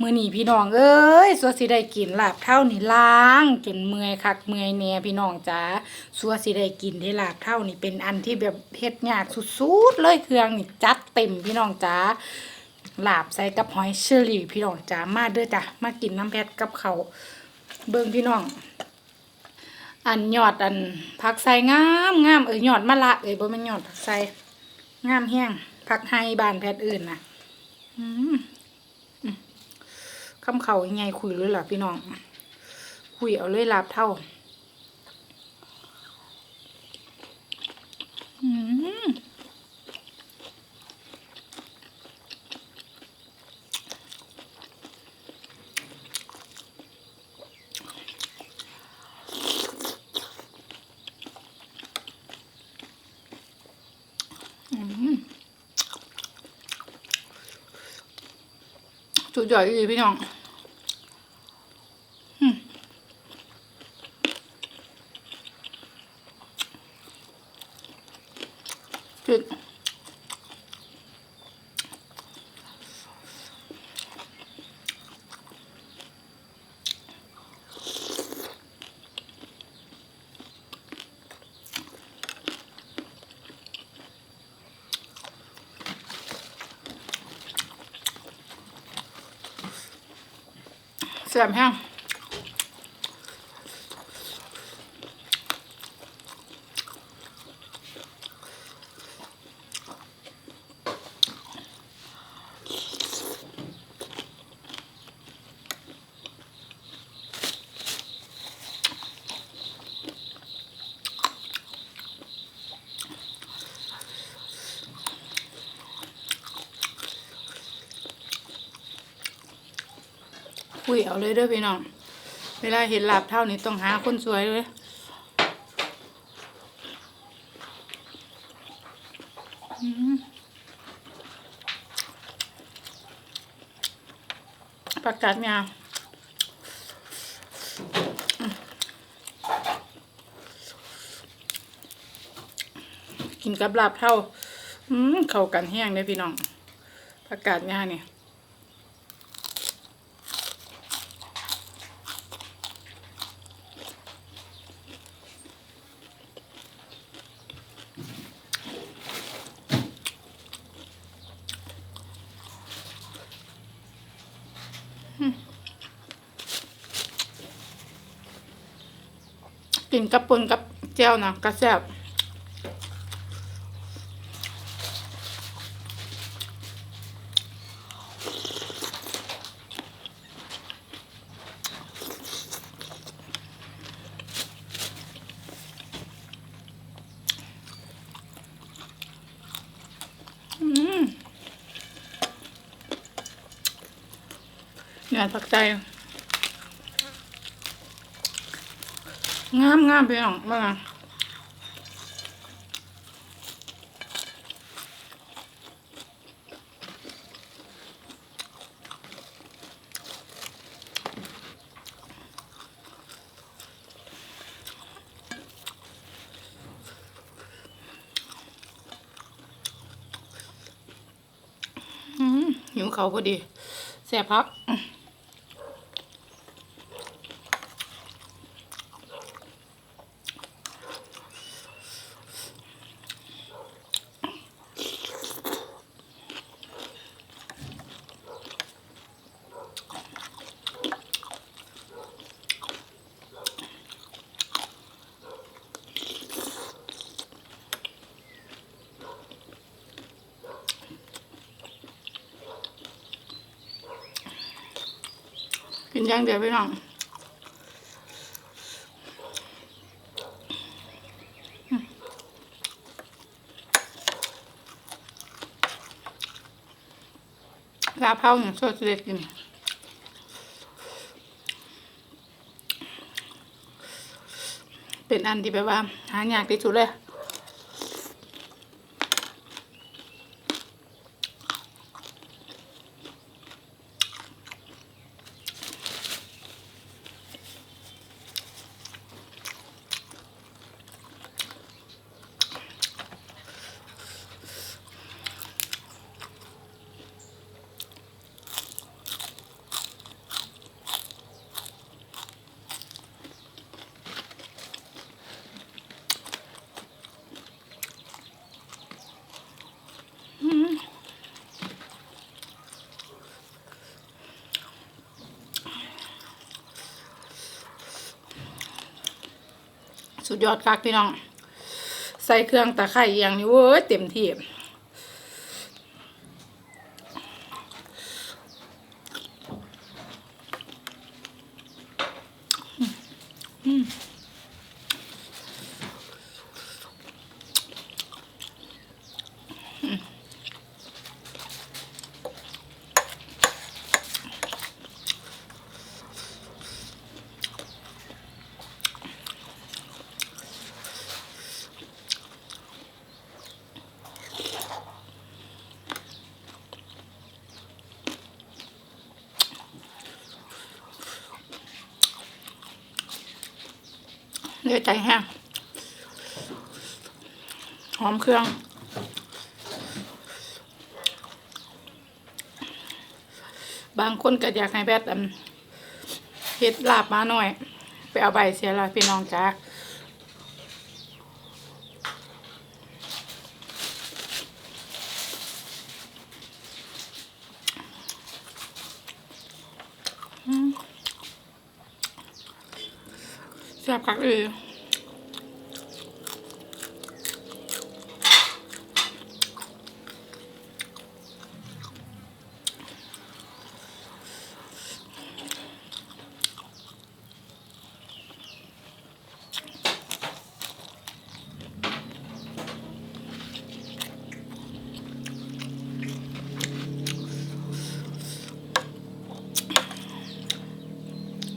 มื้อนี้พี่น้องเอ้ยสัวสิได้กินลาบเท่านี่ล้างจนเมื่อยคักเมื่อยแหน่พี่น้องจ๋าสัวสิได้กินได้ลาบเท่านี่เป็นอันที่แบบเฮ็ดยากสุดๆเลยเครื่องนี่จัดเต็มพี่น้องจ๋าลาบใส่กับหอยเชอรี่พี่น้องจ๋ามาเด้อจ้ะมากินน้ำแพทกับเขาเบิ่งพี่น้อง อันยอดอันผักใส่งามงามเอ้ยยอดมะละเอ้ยบ่แม่นยอดผักใส่งามแห้งผักไฮบานแพทย์อื่นน่ะอืม คำเขายังไงคุยเลยล่ะพี่น้อง คุยเอาเลยลาบเท่าอืมอืมสุดยอดเลยพี่น้อง จุด แซ่บแห้ง คุยเอาเลยเด้อพี่น้อง เวลาเห็นลาบเท่านี้ต้องหาคนสวยเลยอืมประกาศยาวกินกับลาบเท่า อืมเข้ากันแห้งเลยพี่น้องประกาศยาเนี่ย กินกระปุนกับแจ่วนะกระแซบอืม เนี่ยผักใจงามงามพี่น้องมาอืมหิวเขาวพอดีแซ่บพัก กินย่างเดียวพี่น้องลาเผาเนี่ยชอบจะได้กินเป็นอันที่แบบว่า หายากที่สุดเลย อ สุดยอดคักพี่น้อง ใส่เครื่องตะไคร้อย่างนี้เว้ยเต็มที่ เลยใจแห้งหอมเครื่อง บางคนก็อยากให้แบดเฮ็ดลาบมาหน่อย ไปเอาใบเสียละพี่น้องจ้า ซ่บคักเออ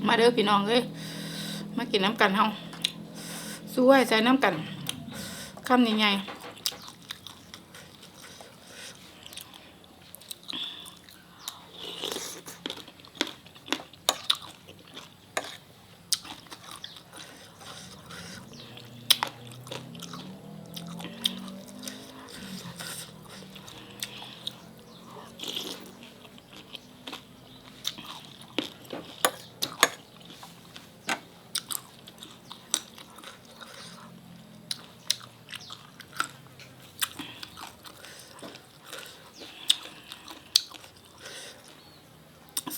มาเด้อพี่น้องเอ้ย มากินน้ำกันเฮาสวยให้ใส่น้ำกันคำยังไง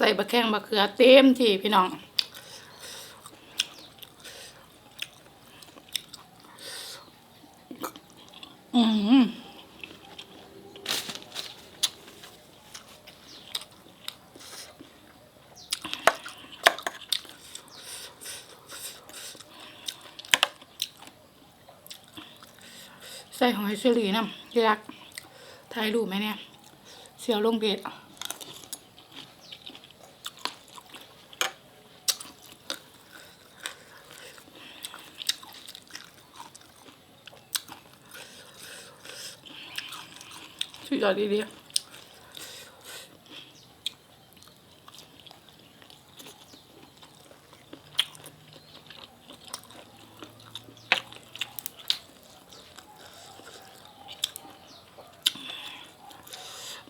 ส่บะแข้งบะเขือเต็มที่พี่น้องอืมใส่หอยเชอรี่น้ำที่รักถ่ายรูปไหมเนี่ย เสียวลงเพจ สุดยอดดีๆ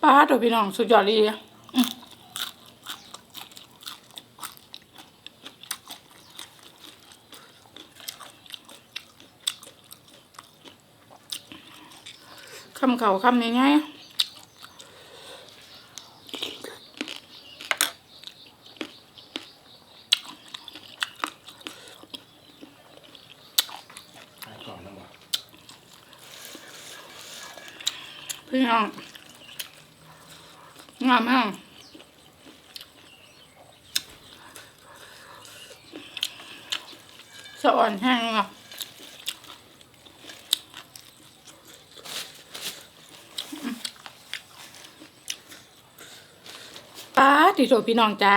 ป้าตัวพี่น้องสุดยอดดี คำเขาคำง่ายๆขายก่อนแล้วบอกพี่น้องงามมากสะอ่อนแห้งอะ ป้าติโถพี่น้องจ้า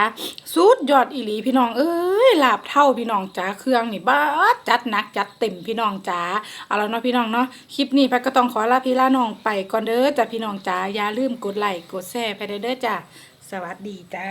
สุดยอดอีหลีพี่น้องเอ้ยลาบเท่าพี่น้องจ้าเครื่องนี่บ้าจัดนักจัดเต็มพี่น้องจ้าเอาแล้วเนาะพี่น้องเนาะคลิปนี้แพทก็ต้องขอลาพี่ลาน้องไปก่อนเด้อจ้าพี่น้องจ้าอย่าลืมกดไลค์กดแชร์ไปเด้เด้อจ้าสวัสดีจ้า